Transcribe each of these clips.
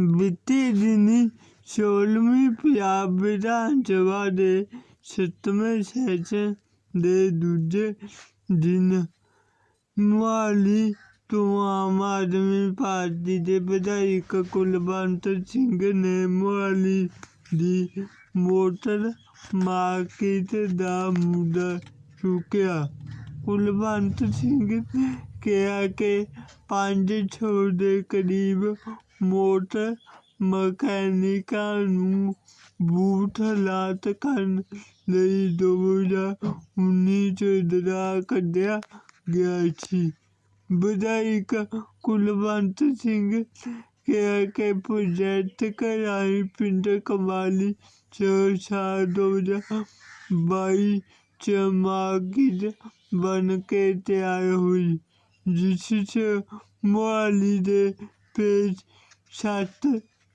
ਬੀਤੀ ਦਿਨੀ ਸੋਲਵੀਂ ਪੰਜਾਬ ਵਿਧਾਨ ਸਭਾ ਦੇ ਸੱਤਵੇਂ ਸੈਸ਼ਨ ਦੇ ਦੂਜੇ ਦਿਨ ਮੁਹਾਲੀ ਤੋਂ ਆਮ ਆਦਮੀ ਪਾਰਟੀ ਦੇ ਵਿਧਾਇਕ ਕੁਲਵੰਤ ਸਿੰਘ ਨੇ ਮੁਹਾਲੀ ਦੀ ਮੋਟਰ ਮਾਰਕੀਟ ਦਾ ਮੁੱਦਾ ਚੁੱਕਿਆ। ਕੁਲਵੰਤ ਸਿੰਘ ਨੇ ਕਿਹਾ ਕਿ ਪੰਜ ਸੌ ਦੇ ਕਰੀਬ ਮੋਟਰ ਮਕੈਨਿਕਾਂ ਨੂੰ ਬੂਥ ਲਾਤ ਕਰਨ ਲਈ ਦੋ ਹਜ਼ਾਰ ਉੱਨੀ 'ਚ ਦਰਾ ਕੱਢਿਆ ਗਿਆ ਸੀ ਵਿਧਾਇਕ ਕੁਲਵੰਤ ਸਿੰਘ ਕਿਹਾ ਕਿ ਪ੍ਰੋਜੈਕਟ ਕਰਾਈ ਪਿੰਡ ਕਮਾਲੀ ਚ ਸਾਲ ਦੋ ਹਜ਼ਾਰ ਬਾਈ ਚ ਮਾਰਕੀਟ ਬਣ ਕੇ ਤਿਆਰ ਹੋਈ ਸੱਤ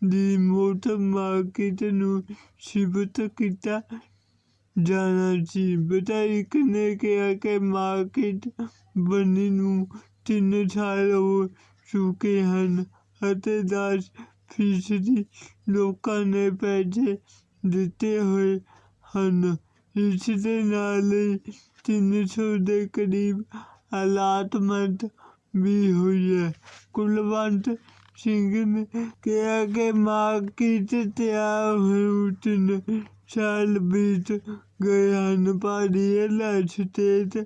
ਦੀ ਮੋਟਰ ਮਾਰਕੀਟ ਨੂੰ ਸ਼ਿਫਟ ਕੀਤਾ ਜਾਣਾ ਸੀ। ਵਿਧਾਇਕ ਨੇ ਕਿਹਾ ਕਿ ਮਾਰਕੀਟ ਬਣੀ ਨੂੰ ਤਿੰਨ ਸਾਲ ਹੋ ਚੁੱਕੇ ਹਨ ਅਤੇ ਦਸ ਫੀਸਦੀ ਲੋਕਾਂ ਨੇ ਪੈਸੇ ਦਿੱਤੇ ਹੋਏ ਹਨ। ਇਸ ਦੇ ਨਾਲ ਹੀ ਤਿੰਨ ਸੌ ਦੇ ਕਰੀਬ ਅਲਾਟਮੈਂਟ ਵੀ ਹੋਈ ਹੈ। ਕੁਲਵੰਤ ਸਿੰਘ ਨੇ ਕਿਹਾ ਕਿ ਮਾਰਕੀਟ ਤਿਆਰ ਹੋਏ ਨੂੰ ਤਿੰਨ ਸਾਲ ਬੀਤ ਗਏ ਹਨ ਪਰ ਇਹ ਸਟੇਟ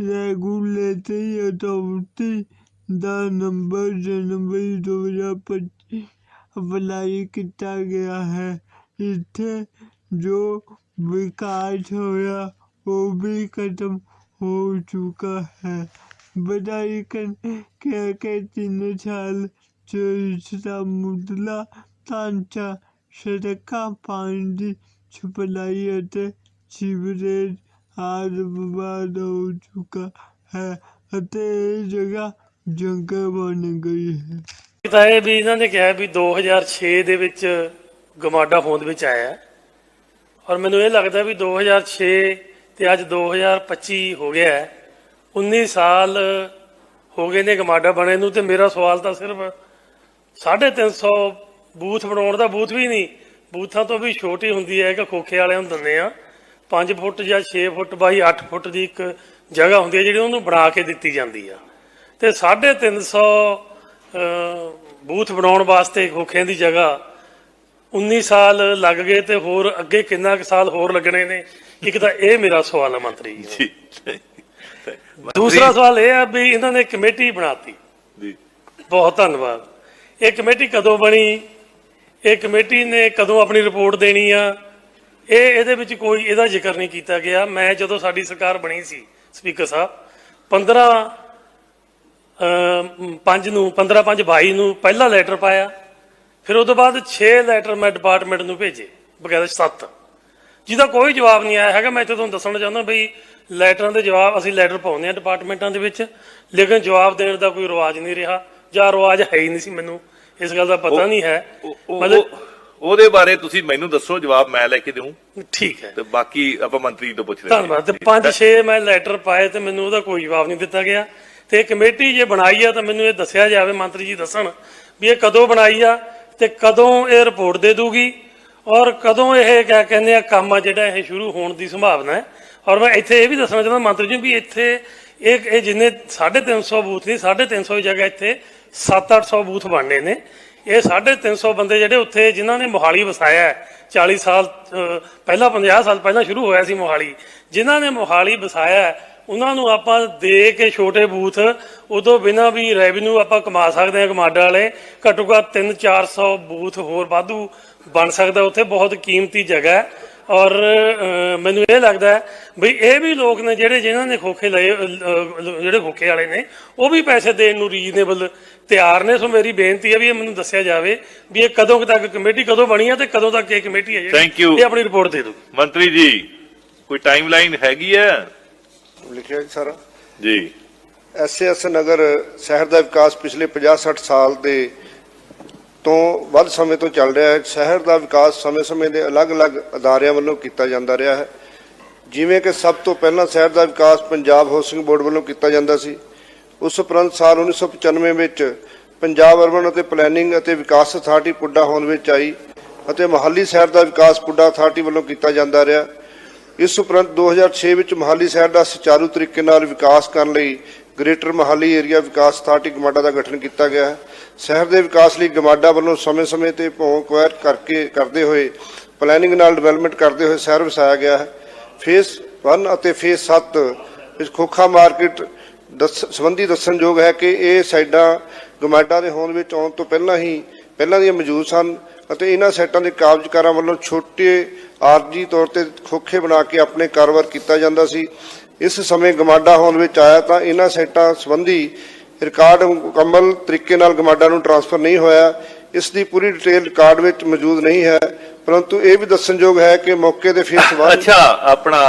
ਰੈਗੂਲੇਟਰੀ ਅਥਾਰਟੀ ਦਾ ਨੰਬਰ ਜਨਵਰੀ 2025 ਅਪਲਾਈ ਕੀਤਾ ਗਿਆ ਹੈ ਇੱਥੇ ਜੋ ਵਿਕਾਸ ਹੋਇਆ ਉਹ ਵੀ ਖਤਮ ਹੋ ਚੁੱਕਾ ਹੈ ਵਿਧਾਇਕ ਨੇ ਕਿਹਾ ਕਿ ਤਿੰਨ ਸਾਲ ਚ ਇਸ ਦਾ ਮੁੱਢਲਾ ਢਾਂਚਾ ਸੜਕਾਂ ਪਾਣੀ ਦੀ ਸਪਲਾਈ ਅਤੇ ਸੀਵਰੇਜ ਆਦਿ ਬਰਬਾਦ ਹੋ ਚੁੱਕਾ ਹੈ ਅਤੇ ਇਹ ਜਗ੍ਹਾ ਜੰਗਲ ਬਣ ਗਈ ਹੈ ਤਾਂ ਇਹ ਵੀ ਇਹਨਾਂ ਨੇ ਕਿਹਾ ਵੀ 2006 ਦੇ ਵਿੱਚ ਗਮਾਡਾ ਹੋਂਦ ਵਿੱਚ ਆਇਆ। ਔਰ ਮੈਨੂੰ ਇਹ ਲੱਗਦਾ ਵੀ 2006 ਤੇ ਅੱਜ 2025 ਹੋ ਗਿਆ ਹੈ। 19 ਸਾਲ ਹੋ ਗਏ ਨੇ ਗਮਾਡਾ ਬਣੇ ਨੂੰ ਤੇ ਮੇਰਾ ਸਵਾਲ ਤਾਂ ਸਿਰਫ 350 ਬੂਥ ਬਣਾਉਣ ਦਾ ਬੂਥ ਵੀ ਨਹੀਂ। ਬੂਥਾਂ ਤੋਂ ਵੀ ਛੋਟੀ ਹੁੰਦੀ ਹੈ ਕਿ ਖੋਖੇ ਵਾਲਿਆਂ ਨੂੰ ਦਿੰਦੇ ਆ 5 ਫੁੱਟ ਜਾਂ 6 ਫੁੱਟ ਬਾਈ 8 ਫੁੱਟ ਦੀ ਇੱਕ ਜਗ੍ਹਾ ਹੁੰਦੀ ਹੈ ਜਿਹੜੀ ਉਹਨੂੰ ਬਣਾ ਕੇ ਦਿੱਤੀ ਜਾਂਦੀ ਆ। ਤੇ 350 ਬੂਥ ਬਣਾਉਣ ਵਾਸਤੇ ਖੋਖਿਆਂ ਦੀ ਜਗ੍ਹਾ 19 ਸਾਲ ਲੱਗ ਗਏ ਤੇ ਹੋਰ ਅੱਗੇ ਕਿੰਨਾ ਕੁ ਸਾਲ ਹੋਰ ਲੱਗਣੇ ਨੇ? ਇੱਕ ਤਾਂ ਇਹ ਮੇਰਾ ਸਵਾਲ ਹੈ ਮੰਤਰੀ ਜੀ। ਦੂਸਰਾ ਸਵਾਲ ਇਹ ਆ ਵੀ ਇਹਨਾਂ ਨੇ ਕਮੇਟੀ ਬਣਾਤੀ। ਜੀ। ਬਹੁਤ ਧੰਨਵਾਦ। ਇਹ ਕਮੇਟੀ ਕਦੋਂ ਬਣੀ? ਇਹ ਕਮੇਟੀ ਨੇ ਕਦੋਂ ਆਪਣੀ ਰਿਪੋਰਟ ਦੇਣੀ ਆ? ਇਹ ਇਹਦੇ ਵਿੱਚ ਕੋਈ ਇਹਦਾ ਜ਼ਿਕਰ ਨਹੀਂ ਕੀਤਾ ਗਿਆ। ਮੈਂ ਜਦੋਂ ਸਾਡੀ ਸਰਕਾਰ ਬਣੀ ਸੀ, ਸਪੀਕਰ ਸਾਹਿਬ 15 5 ਨੂੰ 15 5 22 ਨੂੰ ਪਹਿਲਾ ਲੈਟਰ ਪਾਇਆ। ਫਿਰ ਉਸ ਤੋਂ ਬਾਅਦ 6 ਲੈਟਰ ਮੈਂ ਡਿਪਾਰਟਮੈਂਟ ਨੂੰ ਭੇਜੇ ਬਗੈਰ 7 ਜਿਹਦਾ ਕੋਈ ਜਵਾਬ ਨਹੀਂ ਆਇਆ ਹੈਗਾ। ਮੈਂ ਇੱਥੇ ਤੁਹਾਨੂੰ ਦੱਸਣਾ ਚਾਹੁੰਦਾ ਬਈ ਲੈਟਰਾਂ ਦੇ ਜਵਾਬ, ਅਸੀਂ ਲੈਟਰ ਪਾਉਂਦੇ ਆ ਡਿਪਾਰਟਮੈਂਟਾਂ ਦੇ ਵਿੱਚ, ਲੇਕਿਨ ਜਵਾਬ ਦੇਣ ਦਾ ਕੋਈ ਰਿਵਾਜ ਨਹੀਂ ਰਿਹਾ। ਜਾਂ ਰਿਵਾਜ ਹੈ ਹੀ ਨਹੀਂ ਸੀ ਮੈਨੂੰ। ਇਸ ਗੱਲ ਦਾ ਪਤਾ ਨਹੀਂ ਹੈ। ਮਤਲਬ ਉਹਦੇ ਬਾਰੇ ਤੁਸੀਂ ਮੈਨੂੰ ਦੱਸੋ ਜਵਾਬ ਮੈਂ ਲੈ ਕੇ ਦੇਵਾਂ ਠੀਕ ਹੈ। ਤੇ ਬਾਕੀ ਆਪਾਂ ਮੰਤਰੀ ਤੋਂ ਪੁੱਛ ਲੈਂਦੇ ਹਾਂ। ਧੰਨਵਾਦ। ਤੇ ਪੰਜ ਛੇ ਮੈਂ ਲੈਟਰ ਪਾਏ ਤੇ ਮੈਨੂੰ ਉਹਦਾ ਕੋਈ ਜਵਾਬ ਨਹੀਂ ਦਿੱਤਾ ਗਿਆ। ਤੇ ਕਮੇਟੀ ਜੇ ਬਣਾਈ ਆ ਤਾਂ ਮੈਨੂੰ ਇਹ ਦੱਸਿਆ ਜਾਵੇ ਮੰਤਰੀ ਜੀ ਦੱਸਣ ਵੀ ਇਹ ਕਦੋਂ ਬਣਾਈ ਆ ਤੇ ਕਦੋਂ ਇਹ ਰਿਪੋਰਟ ਦੇ ਦੂਗੀ ਔਰ ਕਦੋਂ ਇਹ ਕਿਆ ਕਹਿੰਦੇ ਆ ਕੰਮ ਆ ਜਿਹੜਾ ਇਹ ਸ਼ੁਰੂ ਹੋਣ ਦੀ ਸੰਭਾਵਨਾ ਹੈ। ਔਰ ਮੈਂ ਇੱਥੇ ਇਹ ਵੀ ਦੱਸਣਾ ਚਾਹੁੰਦਾ ਮੰਤਰੀ ਜੀ ਵੀ ਇੱਥੇ ਇਹ ਇਹ ਜਿੰਨੇ 350 ਬੂਥ ਨਹੀਂ 350 ਦੀ ਜਗ੍ਹਾ ਇੱਥੇ 7-800 ਬੂਥ ਬਣਨੇ ਨੇ। ਇਹ 350 ਬੰਦੇ ਜਿਹੜੇ ਉੱਥੇ ਜਿਨ੍ਹਾਂ ਨੇ ਮੋਹਾਲੀ ਵਸਾਇਆ ਹੈ 40 ਸਾਲ ਪਹਿਲਾਂ 50 ਸਾਲ ਪਹਿਲਾਂ ਸ਼ੁਰੂ ਹੋਇਆ ਸੀ ਮੋਹਾਲੀ। ਜਿਨ੍ਹਾਂ ਨੇ ਮੋਹਾਲੀ ਵਸਾਇਆ ਉਹਨਾਂ ਨੂੰ ਆਪਾਂ ਦੇ ਕੇ ਛੋਟੇ ਬੂਥ, ਉਦੋਂ ਬਿਨਾਂ ਵੀ ਰੈਵਨਿਊ ਆਪਾਂ ਕਮਾ ਸਕਦੇ ਹਾਂ ਕਮਾਡਾ ਵਾਲੇ, ਘੱਟੋ ਘੱਟ 3-400 ਬੂਥ ਹੋਰ ਵਾਧੂ ਬਣ ਸਕਦਾ। ਉੱਥੇ ਬਹੁਤ ਕੀਮਤੀ ਜਗ੍ਹਾ ਹੈ। ਔਰ ਮੈਨੂੰ ਇਹ ਲੱਗਦਾ ਹੈ ਵੀ ਇਹ ਵੀ ਲੋਕ ਨੇ ਜਿਹੜੇ ਜਿਨ੍ਹਾਂ ਨੇ ਖੋਖੇ ਲਏ ਜਿਹੜੇ ਖੋਖੇ ਵਾਲੇ ਨੇ ਉਹ ਵੀ ਪੈਸੇ ਦੇਣ ਨੂੰ ਰੀਜ਼ਨੇਬਲ ਤਿਆਰ ਨੇ। ਸੋ ਮੇਰੀ ਬੇਨਤੀ ਹੈ ਵੀ ਇਹ ਮੈਨੂੰ ਦੱਸਿਆ ਜਾਵੇ ਵੀ ਇਹ ਕਦੋਂ ਤੱਕ ਕਮੇਟੀ ਕਦੋਂ ਬਣੀ ਹੈ ਤੇ ਕਦੋਂ ਤੱਕ ਇਹ ਕਮੇਟੀ ਹੈ you. ਇਹ ਆਪਣੀ ਰਿਪੋਰਟ ਦੇ ਦੂ ਮੰਤਰੀ ਜੀ ਕੋਈ ਟਾਈਮਲਾਈਨ ਹੈਗੀ ਹੈ? ਲਿਖਿਆ ਜੀ ਸਾਰਾ। ਜੀ। ਐਸਐਸ ਨਗਰ ਸ਼ਹਿਰ ਦਾ ਵਿਕਾਸ ਪਿਛਲੇ 50-60 ਸਾਲ ਦੇ ਤੋਂ ਵੱਧ ਸਮੇਂ ਤੋਂ ਚੱਲ ਰਿਹਾ ਹੈ। ਸ਼ਹਿਰ ਦਾ ਵਿਕਾਸ ਸਮੇਂ-ਸਮੇਂ ਦੇ ਅਲੱਗ-ਅਲੱਗ ਅਦਾਰਿਆਂ ਵੱਲੋਂ ਕੀਤਾ ਜਾਂਦਾ ਰਿਹਾ ਹੈ। ਜਿਵੇਂ ਕਿ ਸਭ ਤੋਂ ਪਹਿਲਾਂ ਸ਼ਹਿਰ ਦਾ ਵਿਕਾਸ ਪੰਜਾਬ ਹਾਊਸਿੰਗ ਬੋਰਡ ਵੱਲੋਂ ਕੀਤਾ ਜਾਂਦਾ ਸੀ। ਉਸ ਉਪਰੰਤ ਸਾਲ 1995 ਵਿੱਚ ਪੰਜਾਬ ਅਰਬਨ ਅਤੇ ਪਲੈਨਿੰਗ ਅਤੇ ਵਿਕਾਸ ਅਥਾਰਟੀ ਪੁੱਡਾ ਹੋਂਦ ਵਿੱਚ ਆਈ ਅਤੇ ਮਹਾਲੀ ਸ਼ਹਿਰ ਦਾ ਵਿਕਾਸ ਪੁੱਡਾ ਅਥਾਰਟੀ ਵੱਲੋਂ ਕੀਤਾ ਜਾਂਦਾ ਰਿਹਾ। ਇਸ ਉਪਰੰਤ 2006 ਵਿੱਚ ਮਹਾਲੀ ਸ਼ਹਿਰ ਦਾ ਸੁਚਾਰੂ ਤਰੀਕੇ ਨਾਲ ਵਿਕਾਸ ਕਰਨ ਲਈ ਗ੍ਰੇਟਰ ਮਹਾਲੀ ਏਰੀਆ ਵਿਕਾਸ ਅਥਾਰਟੀ ਗਮਾਡਾ ਦਾ ਗਠਨ ਕੀਤਾ ਗਿਆ ਹੈ। ਸ਼ਹਿਰ ਦੇ ਵਿਕਾਸ ਲਈ ਗਮਾਡਾ ਵੱਲੋਂ ਸਮੇਂ-ਸਮੇਂ ਤੇ ਭੌਂ ਕੁਐਰ ਕਰਕੇ ਕਰਦੇ ਹੋਏ ਪਲੈਨਿੰਗ ਨਾਲ ਡਿਵੈਲਪਮੈਂਟ ਕਰਦੇ ਹੋਏ ਸ਼ਹਿਰ ਵਸਾਇਆ ਗਿਆ ਹੈ। ਫੇਸ 1 ਅਤੇ ਫੇਸ 7 ਵਿੱਚ ਖੋਖਾ ਮਾਰਕੀਟ ਦੱਸ, ਸੰਬੰਧੀ ਦੱਸਣਯੋਗ ਹੈ ਕਿ ਇਹ ਸਾਈਡਾਂ ਗਮਾਡਾ ਦੇ ਹੋਂਦ ਵਿੱਚ ਆਉਣ ਤੋਂ ਪਹਿਲਾਂ ਹੀ, ਪਹਿਲਾਂ ਦੀਆਂ ਮੌਜੂਦ ਸਨ ਅਤੇ ਇਹਨਾਂ ਸਾਈਟਾਂ ਦੇ ਕਾਬਜ਼ਕਾਰਾਂ ਵੱਲੋਂ ਛੋਟੇ ਆਰਜੀ ਤੌਰ ਤੇ ਖੋਖੇ ਬਣਾ ਕੇ ਆਪਣੇ ਕਾਰੋਬਾਰ ਕੀਤਾ ਜਾਂਦਾ ਸੀ। ਇਸ ਸਮੇਂ ਗਮਾਡਾ ਹੋਂਦ ਵਿੱਚ ਆਇਆ ਤਾਂ ਇਹਨਾਂ ਸਾਈਟਾਂ ਸੰਬੰਧੀ ਰਿਕਾਰਡ ਮੁਕੰਮਲ ਤਰੀਕੇ ਨਾਲ ਗਮਾਡਾ ਨੂੰ ਟ੍ਰਾਂਸਫਰ ਨਹੀਂ ਹੋਇਆ ਇਸ ਦੀ ਪੂਰੀ ਡਿਟੇਲ ਰਿਕਾਰਡ ਵਿੱਚ ਮੌਜੂਦ ਨਹੀਂ ਹੈ ਪਰੰਤੂ ਇਹ ਵੀ ਦੱਸਣਯੋਗ ਹੈ ਕਿ ਮੌਕੇ ਦੇ ਫੇਸ 1 ਅੱਛਾ ਆਪਣਾ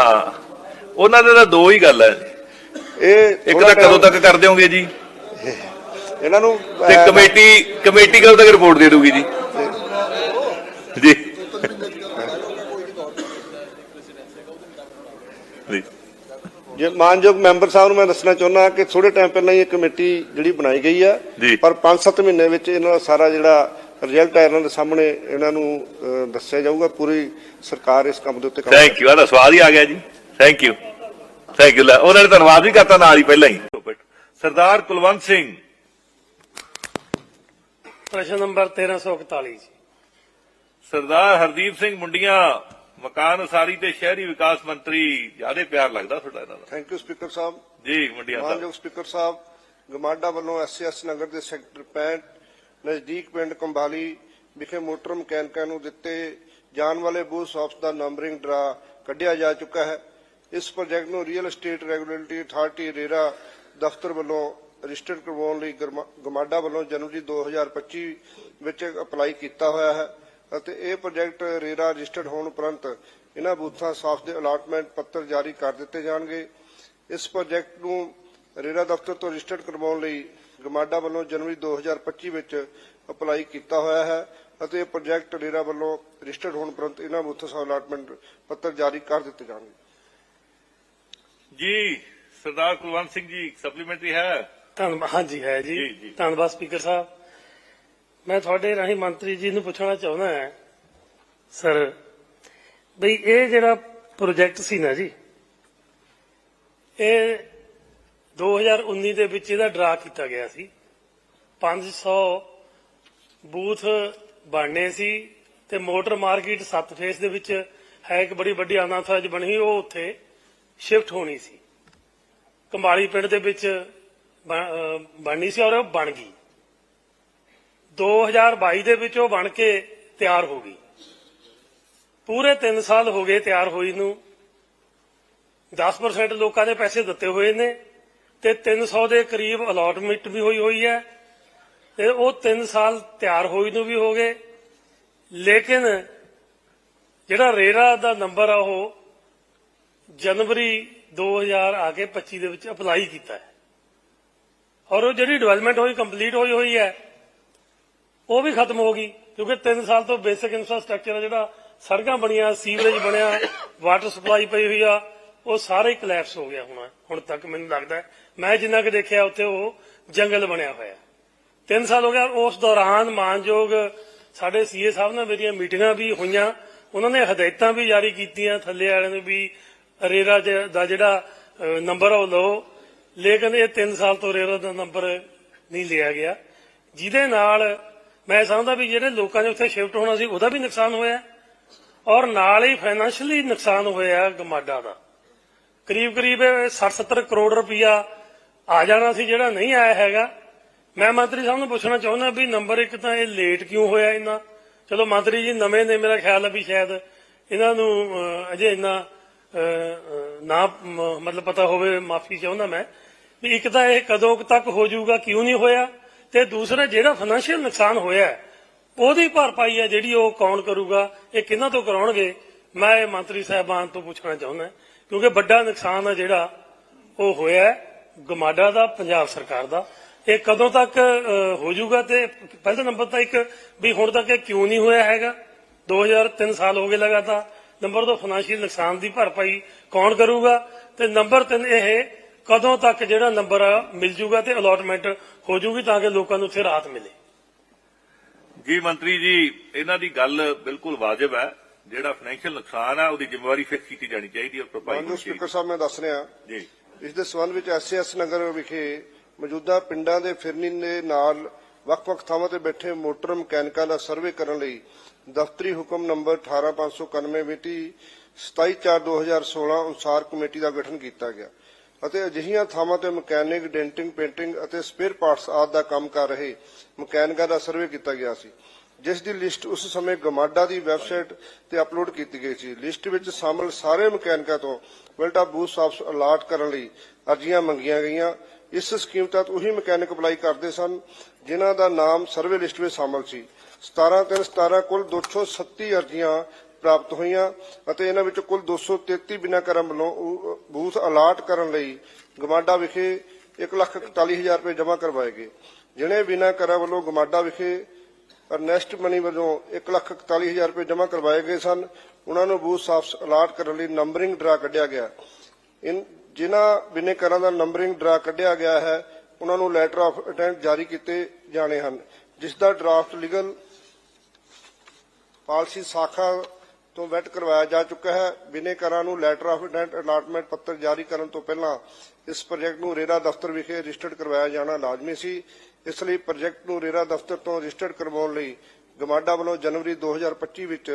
ਉਹਨਾਂ ਦੇ ਤਾਂ ਦੋ ਹੀ ਗੱਲ ਹੈ। ਇਹ ਇੱਕ ਤਾਂ ਕਦੋਂ ਤੱਕ ਕਰ ਦਿਓਗੇ ਜੀ? ਇਹਨਾਂ ਨੂੰ ਤੇ ਕਮੇਟੀ ਕਮੇਟੀ ਕਦੋਂ ਤੱਕ ਰਿਪੋਰਟ ਦੇ ਦੂਗੀ ਜੀ? ਜੀ। ਜੇ ਮਾਨਯੋਗ ਮੈਂਬਰ ਸਾਹਿਬ ਨੂੰ ਮੈਂ ਦੱਸਣਾ ਚਾਹੁੰਦਾ ਕਿ ਥੋੜੇ ਟਾਈਮ ਪਹਿਲਾਂ ਹੀ ਇਹ ਕਮੇਟੀ ਜਿਹੜੀ ਬਣਾਈ ਗਈ ਆ। ਪਰ 5-7 ਮਹੀਨੇ ਵਿੱਚ ਇਹਨਾਂ ਦਾ ਸਾਰਾ ਜਿਹੜਾ ਰਿਜ਼ਲਟ ਹੈ ਇਹਨਾਂ ਦੇ ਸਾਹਮਣੇ ਇਹਨਾਂ ਨੂੰ ਦੱਸਿਆ ਜਾਊਗਾ। ਪੂਰੀ ਸਰਕਾਰ ਇਸ ਕੰਮ ਦੇ ਉੱਤੇ ਕੰਮ ਥੈਂਕ ਯੂ ਆਦਾ ਸਵਾਲ ਹੀ ਆ ਗਿਆ ਜੀ। ਥੈਂਕ ਯੂ ਥੈਂਕ ਯੂ ਉਹਨਾਂ ਨੇ ਧੰਨਵਾਦ ਵੀ ਕਰਤਾ ਨਾਲ ਹੀ ਪਹਿਲਾਂ ਹੀ। ਸਰਦਾਰ ਕੁਲਵੰਤ ਸਿੰਘ। ਪ੍ਰਸ਼ਨ ਨੰਬਰ 1341 ਜੀ। ਸਰਦਾਰ ਹਰਦੀਪ ਸਿੰਘ ਮੁੰਡੀਆਂ। ਮਕਾਨ ਉਸਾਰੀ ਤੇ ਸ਼ਹਿਰੀ ਵਿਕਾਸ ਮੰਤਰੀ ਜਿਆਦੇ ਪਿਆਰ ਲੱਗਦਾ ਤੁਹਾਡਾ ਇਹਨਾਂ ਦਾ। Thank you speaker sahib. ਜੀ ਮੁੰਡੀਆਂ ਸਾਹਿਬ ਮਾਨਯੋਗ ਸਪੀਕਰ ਸਾਹਿਬ ਗਮਾਡਾ ਵੱਲੋਂ ਐਸਐਸ ਨਗਰ ਦੇ ਸੈਕਟਰ 65 ਨਜ਼ਦੀਕ ਪਿੰਡ ਕੰਬਾਲੀ ਵਿਖੇ ਮੋਟਰ ਮਕੈਨਿਕਾਂ ਨੂੰ ਦਿੱਤੇ ਜਾਣ ਵਾਲੇ ਬੂਥ ਸ਼ਾਪਸ ਦਾ ਨੰਬਰਿੰਗ ਡਰਾ ਕੱਢਿਆ ਜਾ ਚੁੱਕਾ ਹੈ। ਇਸ ਪ੍ਰੋਜੈਕਟ ਨੂੰ real estate regulatory authority RERA ਦਫ਼ਤਰ ਵੱਲੋਂ ਰਜਿਸਟਰਡ ਕਰਵਾਉਣ ਲਈ ਗਮਾਡਾ ਵੱਲੋਂ ਜਨਵਰੀ 2025 ਵਿੱਚ ਅਪਲਾਈ ਕੀਤਾ ਹੋਇਆ ਹੈ। ਅਤੇ ਇਹ ਪ੍ਰੋਜੈਕਟ ਰੇਰਾ ਰਜਿਸਟਰਡ ਹੋਣ ਉਪਰੰਤ ਇਹਨਾਂ ਬੂਥਾਂ ਸਾਫ਼ ਦੇ ਅਲਾਟਮੈਂਟ ਪੱਤਰ ਜਾਰੀ ਕਰ ਦਿੱਤੇ ਜਾਣਗੇ। ਇਸ ਪ੍ਰੋਜੈਕਟ ਨੂੰ ਰੇਰਾ ਦਫ਼ਤਰ ਤੋਂ ਰਜਿਸਟਰਡ ਕਰਵਾਉਣ ਲਈ ਗਮਾਡਾ ਵੱਲੋਂ ਜਨਵਰੀ 2025 ਵਿੱਚ ਅਪਲਾਈ ਕੀਤਾ ਹੋਇਆ ਹੈ ਅਤੇ ਇਹ ਪ੍ਰੋਜੈਕਟ ਰੇਰਾ ਵੱਲੋਂ ਰਜਿਸਟਰਡ ਹੋਣ ਉਪਰੰਤ ਇਹਨਾਂ ਬੂਥਾਂ ਸਾਫ਼ ਅਲਾਟਮੈਂਟ ਪੱਤਰ ਜਾਰੀ ਕਰ ਦਿੱਤੇ ਜਾਣਗੇ। ਜੀ ਸਰਦਾਰ ਕੁਲਵੰਤ ਸਿੰਘ ਜੀ ਸਪਲੀਮੈਂਟਰੀ ਹੈ? ਧੰਨਵਾਦ ਹਾਂਜੀ ਹੈ ਜੀ। ਧੰਨਵਾਦ ਸਪੀਕਰ ਸਾਹਿਬ। ਮੈਂ ਤੁਹਾਡੇ ਰਾਹੀਂ ਮੰਤਰੀ ਜੀ ਨੂੰ ਪੁੱਛਣਾ ਚਾਹੁੰਦਾ ਹਾਂ, ਸਰ, ਬਈ ਇਹ ਜਿਹੜਾ ਪ੍ਰੋਜੈਕਟ ਸੀ ਨਾ ਜੀ, ਇਹ 2019 ਦੇ ਵਿੱਚ ਇਹਦਾ ਡਰਾ ਕੀਤਾ ਗਿਆ ਸੀ। 500 ਬੂਥ ਬਣਨੇ ਸੀ ਤੇ ਮੋਟਰ ਮਾਰਕੀਟ ਸੱਤ ਫੇਸ ਦੇ ਵਿੱਚ ਹੈ, ਇੱਕ ਬੜੀ ਵੱਡੀ ਆਨਾਥਾਜ ਬਣੀ, ਉਹ ਉੱਥੇ ਸ਼ਿਫਟ ਹੋਣੀ ਸੀ। ਕੰਬਾਲੀ ਪਿੰਡ ਦੇ ਵਿੱਚ ਬਣਨੀ ਸੀ ਔਰ ਉਹ ਬਣ ਗਈ। 2022 ਦੇ ਵਿੱਚ ਉਹ ਬਣ ਕੇ ਤਿਆਰ ਹੋ ਗਈ। ਪੂਰੇ 3 ਸਾਲ ਹੋ ਗਏ ਤਿਆਰ ਹੋਈ ਨੂੰ। 10% ਲੋਕਾਂ ਨੇ ਪੈਸੇ ਦਿੱਤੇ ਹੋਏ ਨੇ ਤੇ 300 ਦੇ ਕਰੀਬ ਅਲਾਟਮੈਂਟ ਵੀ ਹੋਈ ਹੋਈ ਹੈ ਤੇ ਉਹ 3 ਸਾਲ ਤਿਆਰ ਹੋਈ ਨੂੰ ਵੀ ਹੋ ਗਏ। ਲੇਕਿਨ ਜਿਹੜਾ ਰੇਰਾ ਦਾ ਨੰਬਰ ਆ ਉਹ ਜਨਵਰੀ 2000 ਆ ਕੇ 25 ਦੇ ਵਿੱਚ ਅਪਲਾਈ ਕੀਤਾ ਹੈ। ਔਰ ਉਹ ਜਿਹੜੀ ਡਿਵੈਲਪਮੈਂਟ ਹੋਈ ਕੰਪਲੀਟ ਹੋਈ ਹੋਈ ਹੈ ਉਹ ਵੀ ਖਤਮ ਹੋ ਗਈ, ਕਿਉਂਕਿ 3 ਸਾਲ ਤੋਂ ਬੇਸਿਕ ਇਨਫਰਾਸਟ੍ਰਕਚਰ ਜਿਹੜਾ, ਸੜਕਾਂ ਬਣੀਆਂ ਸੀਵਰੇਜ ਬਣਿਆ ਵਾਟਰ ਸਪਲਾਈ ਪਈ ਹੋਈ ਆ, ਉਹ ਸਾਰੇ ਹੀ ਕਲੈਪਸ ਹੋ ਗਿਆ ਹੁਣ ਹੁਣ ਤੱਕ ਮੈਨੂੰ ਲੱਗਦਾ ਮੈਂ ਜਿੰਨਾ ਕਿ ਦੇਖਿਆ ਉੱਥੇ ਉਹ ਜੰਗਲ ਬਣਿਆ ਹੋਇਆ। 3 ਸਾਲ ਹੋ ਗਿਆ, ਉਸ ਦੌਰਾਨ ਮਾਨਯੋਗ ਸਾਡੇ ਸੀਏ ਸਾਹਿਬ ਨਾਲ ਮੇਰੀਆਂ ਮੀਟਿੰਗਾਂ ਵੀ ਹੋਈਆਂ, ਉਹਨਾਂ ਨੇ ਹਦਾਇਤਾਂ ਵੀ ਜਾਰੀ ਕੀਤੀਆਂ, ਥੱਲੇ ਵਾਲਿਆਂ ਨੂੰ ਵੀ ਰੇਰਾ ਦਾ ਜਿਹੜਾ ਨੰਬਰ ਉਹ ਲਓ। ਲੇਕਿਨ ਇਹ 3 ਸਾਲ ਤੋਂ ਰੇਰਾ ਦਾ ਨੰਬਰ ਨਹੀਂ ਲਿਆ ਗਿਆ। ਜਿਹਦੇ ਨਾਲ ਮੈਂ ਸਮਝਦਾ ਵੀ ਜਿਹੜੇ ਲੋਕਾਂ ਨੇ ਉੱਥੇ ਸ਼ਿਫਟ ਹੋਣਾ ਸੀ, ਉਹਦਾ ਵੀ ਨੁਕਸਾਨ ਹੋਇਆ। ਔਰ ਨਾਲ ਹੀ ਫਾਈਨੈਂਸ਼ੀਅਲੀ ਨੁਕਸਾਨ ਹੋਇਆ ਗਮਾਡਾ ਦਾ। ਕਰੀਬ ਕਰੀਬ 60-70 ਕਰੋੜ ਰੁਪਇਆ ਆ ਜਾਣਾ ਸੀ, ਜਿਹੜਾ ਨਹੀਂ ਆਇਆ ਹੈਗਾ। ਮੈਂ ਮੰਤਰੀ ਸਾਹਿਬ ਨੂੰ ਪੁੱਛਣਾ ਚਾਹੁੰਦਾ ਵੀ ਨੰਬਰ ਇੱਕ ਤਾਂ ਇਹ ਲੇਟ ਕਿਉਂ ਹੋਇਆ ਇੰਨਾ? ਚਲੋ ਮੰਤਰੀ ਜੀ, ਨਵੇਂ ਨੇ ਮੇਰਾ ਖਿਆਲ ਹੈ ਵੀ ਸ਼ਾਇਦ ਇਹਨਾਂ ਨੂੰ ਅਜੇ ਇੰਨਾ ਨਾ ਮਤਲਬ ਪਤਾ ਹੋਵੇ, ਮਾਫੀ ਚਾਹੁੰਦਾ ਮੈਂ। ਵੀ ਇੱਕ ਤਾਂ ਇਹ ਕਦੋਂ ਤੱਕ ਹੋ ਜਾਊਗਾ, ਕਿਉਂ ਨਹੀਂ ਹੋਇਆ? ਤੇ ਦੂਸਰਾ ਜਿਹੜਾ ਫਾਈਨੈਂਸ਼ੀਅਲ ਨੁਕਸਾਨ ਹੋਇਆ ਹੈ, ਉਹਦੀ ਭਰਪਾਈ ਹੈ ਜਿਹੜੀ ਉਹ ਕੌਣ ਕਰੂਗਾ ਇਹ ਕਿਹਨਾਂ ਤੋਂ ਕਰਾਉਣਗੇ ਮੈਂ ਇਹ ਮੰਤਰੀ ਸਾਹਿਬਾਨ ਤੋਂ ਪੁੱਛਣਾ ਚਾਹੁੰਦਾ ਕਿਉਂਕਿ ਵੱਡਾ ਨੁਕਸਾਨ ਹੈ ਜਿਹੜਾ ਉਹ ਹੋਇਆ ਗਮਾਡਾ ਦਾ ਪੰਜਾਬ ਸਰਕਾਰ ਦਾ। ਇਹ ਕਦੋਂ ਤੱਕ ਅਹ, ਹੋ ਜਾਊਗਾ ਤੇ ਪਹਿਲਾ ਨੰਬਰ ਤਾਂ ਇੱਕ ਵੀ ਹੁਣ ਤੱਕ ਇਹ ਕਿਉਂ ਨਹੀਂ ਹੋਇਆ ਹੈਗਾ? 2003 ਸਾਲ ਹੋ ਗਏ ਲਗਾਤਾਰ। ਨੰਬਰ 2 ਫਾਈਨੈਂਸ਼ੀਅਲ ਨੁਕਸਾਨ ਦੀ ਭਰਪਾਈ ਕੌਣ ਕਰੂਗਾ? ਤੇ ਨੰਬਰ 3 ਇਹ ਕਦੋਂ ਤੱਕ ਜਿਹੜਾ ਨੰਬਰ ਮਿਲ ਜੂਗਾ ਤੇ ਅਲੋਟਮੈਂਟ ਹੋ ਜੂਗੀ ਤਾਂ ਕਿ ਲੋਕਾਂ ਨੂੰ ਉੱਥੇ ਰਾਹਤ ਮਿਲੇ? ਜੀ ਮੰਤਰੀ ਜੀ ਇਹਨਾਂ ਦੀ ਗੱਲ ਬਿਲਕੁਲ ਵਾਜਬ ਹੈ। ਜਿਹੜਾ ਫਾਈਨੈਂਸ਼ੀਅਲ ਨੁਕਸਾਨ ਹੈ ਉਹਦੀ ਜ਼ਿੰਮੇਵਾਰੀ ਫਿਕਸ ਕੀਤੀ ਜਾਣੀ ਚਾਹੀਦੀ ਹੈ ਭਰਪਾਈ ਮਾਨਯੋਗ ਸਪੀਕਰ ਸਾਹਿਬ ਮੈਂ ਦੱਸ ਰਿਹਾ। ਜੀ। ਇਸ ਦੇ ਸੰਬੰਧ ਵਿੱਚ ਐਸਐਸ ਨਗਰ ਵਿਖੇ ਮੌਜੂਦਾ ਪਿੰਡਾਂ ਦੇ ਫਿਰਨੀ ਦੇ ਨਾਲ ਵੱਖ-ਵੱਖ ਥਾਵਾਂ ਤੇ ਬੈਠੇ ਮੋਟਰ ਮਕੈਨਿਕਾਂ ਦਾ ਸਰਵੇ ਕਰਨ ਲਈ ਦਫ਼ਤਰੀ ਹੁਕਮ ਨੰਬਰ 18591 ਮਿਤੀ 27/4/2016 ਅਨੁਸਾਰ ਕਮੇਟੀ ਦਾ ਗਠਨ ਕੀਤਾ ਗਿਆ। ਅਤੇ ਅਜਿਹੀਆਂ ਥਾਵਾਂ ਤੇ ਮਕੈਨਿਕ, ਡੈਂਟਿੰਗ, ਪੇਂਟਿੰਗ ਅਤੇ ਸਪੇਅਰ ਪਾਰਟਸ ਆਦਿ ਦਾ ਕੰਮ ਕਰ ਰਹੇ ਮਕੈਨਿਕਾਂ ਦਾ ਸਰਵੇ ਕੀਤਾ ਗਿਆ ਸੀ, ਜਿਸ ਦੀ ਲਿਸਟ ਉਸ ਸਮੇਂ ਗਮਾਡਾ ਦੀ ਵੈਬਸਾਈਟ ਤੇ ਅਪਲੋਡ ਕੀਤੀ ਗਈ ਸੀ। ਲਿਸਟ ਵਿੱਚ ਸ਼ਾਮਲ ਸਾਰੇ ਮਕੈਨਿਕਾਂ ਤੋਂ ਬਿਲਟਾ ਬੂਥ ਸਾਫਸ ਅਲਾਟ ਕਰਨ ਲਈ ਅਰਜ਼ੀਆਂ ਮੰਗੀਆਂ ਗਈਆਂ। ਇਸ ਸਕੀਮ ਤਹਿਤ ਉਹੀ ਮਕੈਨਿਕ ਅਪਲਾਈ ਕਰਦੇ ਸਨ, ਜਿਨ੍ਹਾਂ ਦਾ ਨਾਮ ਸਰਵੇ ਲਿਸਟ ਵਿੱਚ ਸ਼ਾਮਲ ਸੀ। 17 ਤਿੰਨ 17 ਕੁੱਲ 237 ਅਰਜ਼ੀਆਂ ਪ੍ਰਾਪਤ ਹੋਈਆਂ ਅਤੇ ਇਹਨਾਂ ਵਿੱਚੋਂ ਕੁੱਲ 233 ਬਿਨਾਂ ਕਰਮ ਵੱਲੋਂ ਉਹ ਬੂਥ ਅਲਾਟ ਕਰਨ ਲਈ ਗਮਾਡਾ ਵਿਖੇ 141000 ਰੁਪਏ ਜਮ੍ਹਾਂ ਕਰਵਾਏ ਗਏ ਜਿਨ੍ਹਾਂ ਬਿਨਾਂ ਕਰਾਂ ਵੱਲੋਂ ਗਮਾਡਾ ਵਿਖੇ ਅਰਨੈਸਟ ਮਨੀ ਵਜੋਂ 141000 ਰੁਪਏ ਜਮ੍ਹਾਂ ਕਰਵਾਏ ਗਏ ਸਨ। ਉਹਨਾਂ ਨੂੰ ਬੂਥ ਸਾਫ਼ ਅਲਾਟ ਕਰਨ ਲਈ ਨੰਬਰਿੰਗ ਡਰਾ ਕੱਢਿਆ ਗਿਆ। ਇਨ, ਜਿਨ੍ਹਾਂ ਬਿਨੇਕਰਾਂ ਦਾ ਨੰਬਰਿੰਗ ਡਰਾ ਕੱਢਿਆ ਗਿਆ ਹੈ, ਉਹਨਾਂ ਨੂੰ ਲੈਟਰ ਆਫ ਅਟੈਂਟ ਜਾਰੀ ਕੀਤੇ ਜਾਣੇ ਹਨ ਜਿਸ ਦਾ ਡਰਾਫਟ ਲੀਗਲ ਪਾਲਿਸੀ ਸਾਖਾ ਤੋਂ ਵੈਟ ਕਰਵਾਇਆ ਜਾ ਚੁੱਕਾ ਹੈ। ਬਿਨੇਕਰਾਂ ਨੂੰ ਲੈਟਰ ਆਫ ਇੰਟੈਂਟ ਅਲਾਟਮੈਂਟ ਪੱਤਰ ਜਾਰੀ ਕਰਨ ਤੋਂ ਪਹਿਲਾਂ ਇਸ ਪ੍ਰੋਜੈਕਟ ਨੂੰ ਰੇਰਾ ਦਫ਼ਤਰ ਵਿਖੇ ਰਜਿਸਟਰਡ ਕਰਵਾਇਆ ਜਾਣਾ ਲਾਜ਼ਮੀ ਸੀ। ਇਸ ਲਈ ਪ੍ਰੋਜੈਕਟ ਨੂੰ ਰੇਰਾ ਦਫ਼ਤਰ ਤੋਂ ਰਜਿਸਟਰਡ ਕਰਵਾਉਣ ਲਈ ਗਮਾਡਾ ਵੱਲੋਂ ਜਨਵਰੀ 2025 ਵਿੱਚ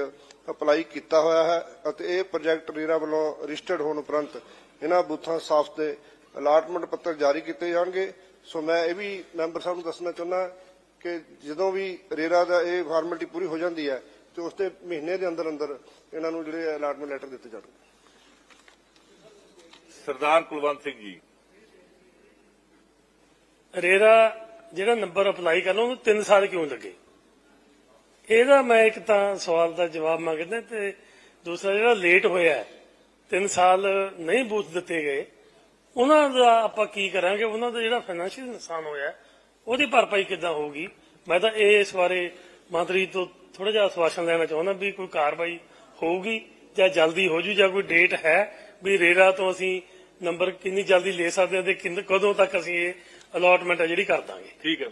ਅਪਲਾਈ ਕੀਤਾ ਹੋਇਆ ਹੈ ਅਤੇ ਇਹ ਪ੍ਰੋਜੈਕਟ ਰੇਰਾ ਵੱਲੋਂ ਰਜਿਸਟਰਡ ਹੋਣ ਉਪਰੰਤ ਇਹਨਾਂ ਬੂਥਾਂ ਸਾਫ਼ ਦੇ ਅਲਾਟਮੈਂਟ ਪੱਤਰ ਜਾਰੀ ਕੀਤੇ ਜਾਣਗੇ। ਸੋ ਮੈਂ ਇਹ ਵੀ ਮੈਂਬਰ ਸਾਹਿਬ ਨੂੰ ਦੱਸਣਾ ਚਾਹੁੰਦਾ ਕਿ ਜਦੋਂ ਵੀ ਰੇਰਾ ਦਾ ਇਹ ਫਾਰਮੈਲਿਟੀ ਪੂਰੀ ਹੋ ਜਾਂਦੀ ਹੈ ਤੇ ਉਸ ਦੇ ਮਹੀਨੇ ਦੇ ਅੰਦਰ ਅੰਦਰ ਇਹਨਾਂ ਨੂੰ ਜਿਹੜੇ ਅਲਾਟਮੈਂਟ ਲੈਟਰ ਦਿੱਤੇ ਜਾਣਗੇ। ਸਰਦਾਰ ਕੁਲਵੰਤ ਸਿੰਘ ਜੀ। ਰੇਰਾ ਜਿਹੜਾ ਨੰਬਰ ਅਪਲਾਈ ਕਰਨਾ ਉਹਨੂੰ 3 ਸਾਲ ਕਿਉਂ ਲੱਗੇ? ਇਹਦਾ ਮੈਂ ਇੱਕ ਤਾਂ ਸਵਾਲ ਦਾ ਜਵਾਬ ਮੰਗਦਾ ਤੇ ਦੂਸਰਾ ਜਿਹੜਾ ਲੇਟ ਹੋਇਆ 3 ਸਾਲ ਨਹੀਂ ਬੂਥ ਦਿੱਤੇ ਗਏ ਉਹਨਾਂ ਦਾ ਆਪਾਂ ਕੀ ਕਰਾਂਗੇ? ਉਹਨਾਂ ਦਾ ਜਿਹੜਾ ਫਾਈਨੈਂਸ਼ੀਅਲ ਨੁਕਸਾਨ ਹੋਇਆ ਉਹਦੀ ਭਰਪਾਈ ਕਿੱਦਾਂ ਹੋਊਗੀ? ਮੈਂ ਤਾਂ ਇਹ ਇਸ ਬਾਰੇ ਮੰਤਰੀ ਤੋਂ ਥੋੜਾ ਜਿਹਾ ਆਸ਼ਵਾਸਨ ਲੈਣਾ ਚਾਹੁੰਦਾ ਵੀ ਕੋਈ ਕਾਰਵਾਈ ਹੋਊਗੀ ਜਾਂ ਜਲਦੀ ਹੋ ਜੂ ਜਾਂ ਕੋਈ ਡੇਟ ਹੈ ਵੀ ਰੇਰਾ ਤੋਂ ਅਸੀਂ ਨੰਬਰ ਕਿੰਨੀ ਜਲਦੀ ਲੈ ਸਕਦੇ ਹਾਂ ਤੇ ਕਿੰਨ- ਕਦੋਂ ਤੱਕ ਅਸੀਂ ਇਹ ਅਲਾਟਮੈਂਟ ਹੈ ਜਿਹੜੀ ਕਰ ਦਾਂਗੇ। ਠੀਕ ਹੈ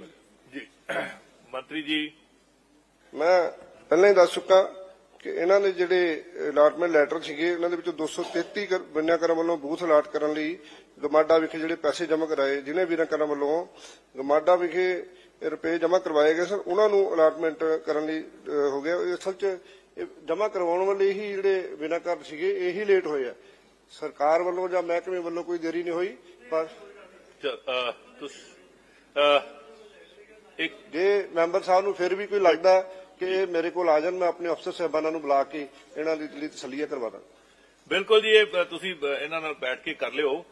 ਜੀ। ਮੰਤਰੀ ਜੀ। ਮੈਂ ਪਹਿਲਾਂ ਹੀ ਦੱਸ ਚੁੱਕਾ ਕਿ ਇਹਨਾਂ ਦੇ ਜਿਹੜੇ ਅਲਾਟਮੈਂਟ ਲੈਟਰ ਸੀਗੇ ਇਹਨਾਂ ਦੇ ਵਿੱਚੋਂ 233 ਕਰ- ਬਿਨਿਆ ਕਰਨ ਵੱਲੋਂ ਬੂਥ ਅਲਾਟ ਕਰਨ ਲਈ ਗਮਾਡਾ ਵਿਖੇ ਜਿਹੜੇ ਪੈਸੇ ਜਮ੍ਹਾਂ ਕਰਾਏ ਜਿਹਨੇ ਵੀਰਾਂ ਕਰਨ ਵੱਲੋਂ ਗਮਾਡਾ ਵਿਖੇ ਰੁਪਏ ਜਮ੍ਹਾਂ ਕਰਵਾਏ ਗਏ ਸਨ ਉਹਨਾਂ ਨੂੰ ਅਲਾਟਮੈਂਟ ਕਰਨ ਲਈ ਹੋ ਗਿਆ। ਇਹ ਅਸਲ 'ਚ ਜਮ੍ਹਾਂ ਕਰਵਾਉਣ ਵਾਲੇ ਹੀ ਜਿਹੜੇ ਬਿਨਾਂ ਕਰ ਸੀਗੇ ਇਹੀ ਲੇਟ ਹੋਏ ਆ। ਸਰਕਾਰ ਵੱਲੋਂ ਜਾਂ ਮਹਿਕਮੇ ਵੱਲੋਂ ਕੋਈ ਦੇਰੀ ਨਹੀਂ ਹੋਈ ਪਰ ਤੁਸ- ਇੱਕ ਜੇ ਮੈਂਬਰ ਸਾਹਿਬ ਨੂੰ ਫਿਰ ਵੀ ਕੋਈ ਲੱਗਦਾ ਕਿ ਮੇਰੇ ਕੋਲ ਆ ਜਾਣ ਮੈਂ ਆਪਣੇ ਅਫਸਰ ਸਾਹਿਬਾਨਾਂ ਨੂੰ ਬੁਲਾ ਕੇ ਇਹਨਾਂ ਦੀ ਤਸੱਲੀਆ ਕਰਵਾ ਦਾਂ। ਬਿਲਕੁਲ ਜੀ ਇਹ ਤੁਸੀਂ ਇਹਨਾਂ ਨਾਲ ਬੈਠ ਕੇ ਕਰ ਲਿਓ।